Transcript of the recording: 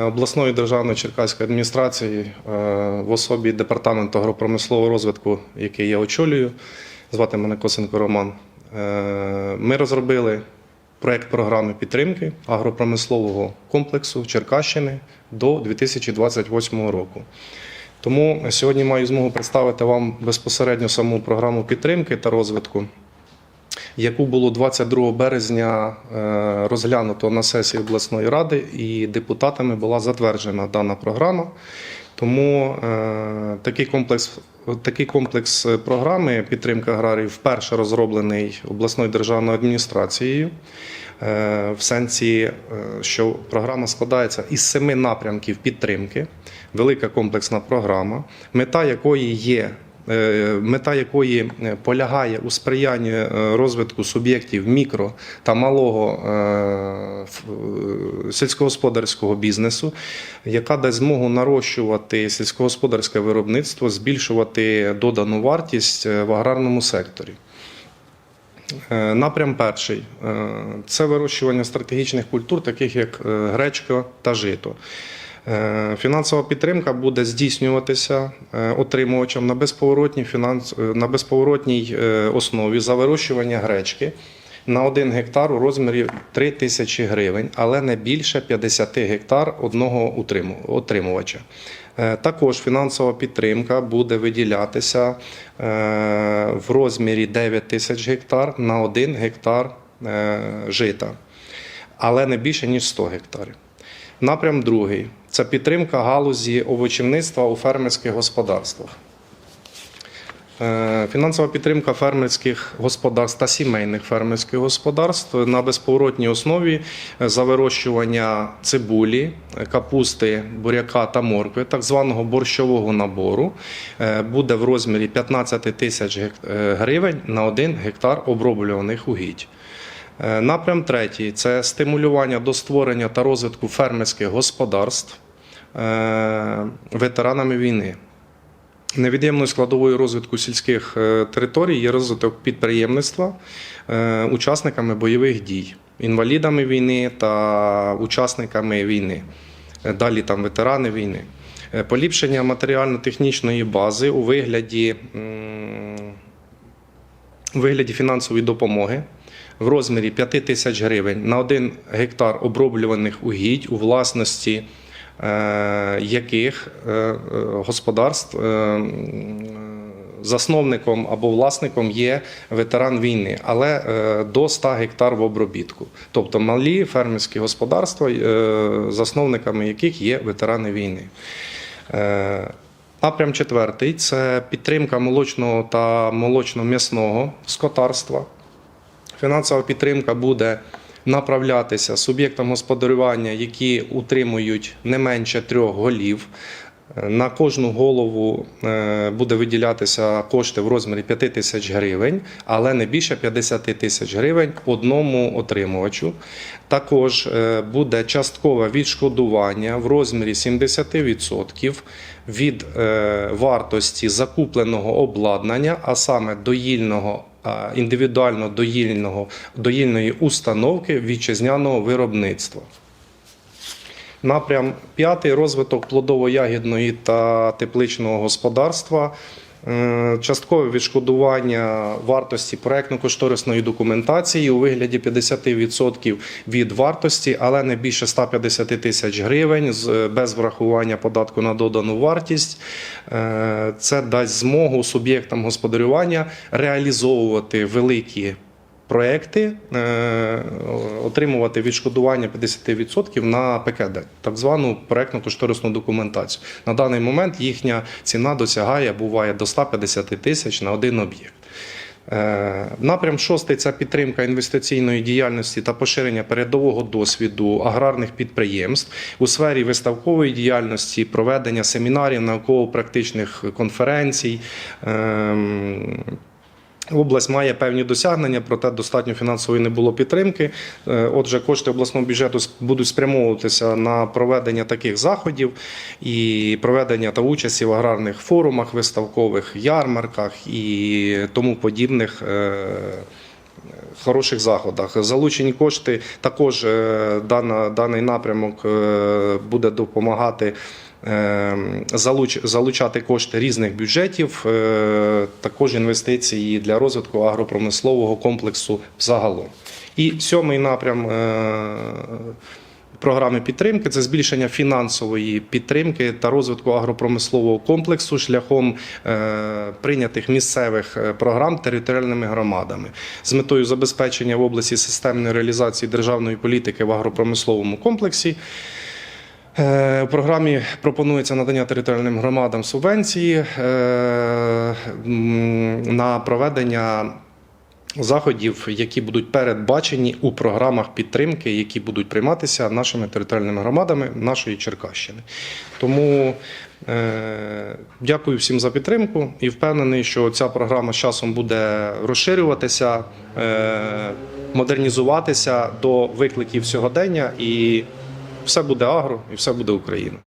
Обласної державної черкаської адміністрації е, в особі департаменту агропромислового розвитку, який я очолюю, звати мене Косенко Роман. е, Ми розробили проект програми підтримки агропромислового комплексу Черкащини до 2028 року. Тому сьогодні маю змогу представити вам безпосередньо саму програму підтримки та розвитку яку було 22 березня е, розглянуто на сесії обласної ради, і депутатами була затверджена дана програма. Тому е, такий комплекс. Такий комплекс програми підтримки аграріїв вперше розроблений обласною державною адміністрацією, е, в сенсі, е, що програма складається із семи напрямків підтримки, велика комплексна програма, мета якої є е, мета якої е, полягає у сприянні е, розвитку суб'єктів мікро та малого е, е, сільськогосподарського бізнесу, яка дасть змогу нарощувати сільськогосподарське виробництво, збільшувати додану вартість е, в аграрному секторі. Е, Напрям перший е, це вирощування стратегічних культур, таких як е, гречка та жито. Е, Фінансова підтримка буде здійснюватися е, отримувачем на безповоротній, фінанс... е, на безповоротній основі за вирощування гречки на 1 гектар у розмірі 3 тисячі гривень, але не більше 50 гектар одного отримувача. Також фінансова підтримка буде виділятися в розмірі 9 тисяч гектар на 1 гектар жита, але не більше ніж 100 гектарів. Напрям другий це підтримка галузі овочівництва у фермерських господарствах. Е, Фінансова підтримка фермерських господарств та сімейних фермерських господарств на безповоротній основі е, за вирощування цибулі, е, капусти, буряка та моркви, так званого борщового набору, буде в розмірі 15 тисяч гривень на 1 гектар оброблюваних угідь. Е, Напрям третій це стимулювання до створення та розвитку фермерських господарств е, ветеранами війни. Невід'ємною складовою розвитку сільських е, територій є розвиток підприємництва учасниками бойових дій, інвалідами війни та учасниками війни. Далі там ветерани війни. Поліпшення матеріально-технічної бази у вигляді, у вигляді фінансової допомоги в розмірі 5 тисяч гривень на 1 гектар оброблюваних угідь у власності е, яких е, е, господарств засновником або власником є ветеран війни, але до 100 гектар в обробітку. Тобто малі фермерські господарства, засновниками яких є ветерани війни. Напрям четвертий це підтримка молочного та молочно-м'ясного скотарства. Фінансова підтримка буде направлятися суб'єктам господарювання, які утримують не менше трьох голів. Е, На кожну голову е, буде виділятися кошти в розмірі 5 тисяч гривень, але не більше 50 тисяч гривень одному отримувачу. Також е, буде часткове відшкодування в розмірі 70% від вартості закупленого обладнання, а саме доїльного індивідуально доїльного, доїльної установки вітчизняного виробництва. Напрям п'ятий розвиток плодово-ягідної та тепличного господарства. Е, Часткове відшкодування вартості проектно-кошторисної документації у вигляді 50% від вартості, але не більше 150 тисяч гривень без врахування податку на додану вартість. Е, Це дасть змогу суб'єктам господарювання реалізовувати великі проекти, е, отримувати відшкодування 50% на ПКД, так звану проектно-кошторисну документацію. На даний момент їхня ціна досягає, буває до 150 тисяч на один об'єкт. Е, Напрям шостий це підтримка інвестиційної діяльності та поширення передового досвіду аграрних підприємств у сфері виставкової діяльності, проведення семінарів, науково-практичних конференцій. Область має певні досягнення, проте достатньо фінансової не було підтримки. Е, Отже, кошти обласного бюджету будуть спрямовуватися на проведення таких заходів і проведення та участі в аграрних форумах, виставкових ярмарках і тому подібних е, хороших заходах. Залучені кошти також е, даний напрямок буде допомагати. Е, залуч- залучати кошти різних бюджетів, е, також інвестиції для розвитку агропромислового комплексу загалом. І сьомий напрям е, програми підтримки це збільшення фінансової підтримки та розвитку агропромислового комплексу шляхом прийнятих місцевих програм територіальними громадами з метою забезпечення в області системної реалізації державної політики в агропромисловому комплексі. Е, У програмі пропонується надання територіальним громадам субвенції е, на проведення заходів, які будуть передбачені у програмах підтримки, які будуть прийматися нашими територіальними громадами нашої Черкащини. Тому е, дякую всім за підтримку і впевнений, що ця програма з часом буде розширюватися, е, модернізуватися до викликів сьогодення, і все буде агро, і все буде Україна.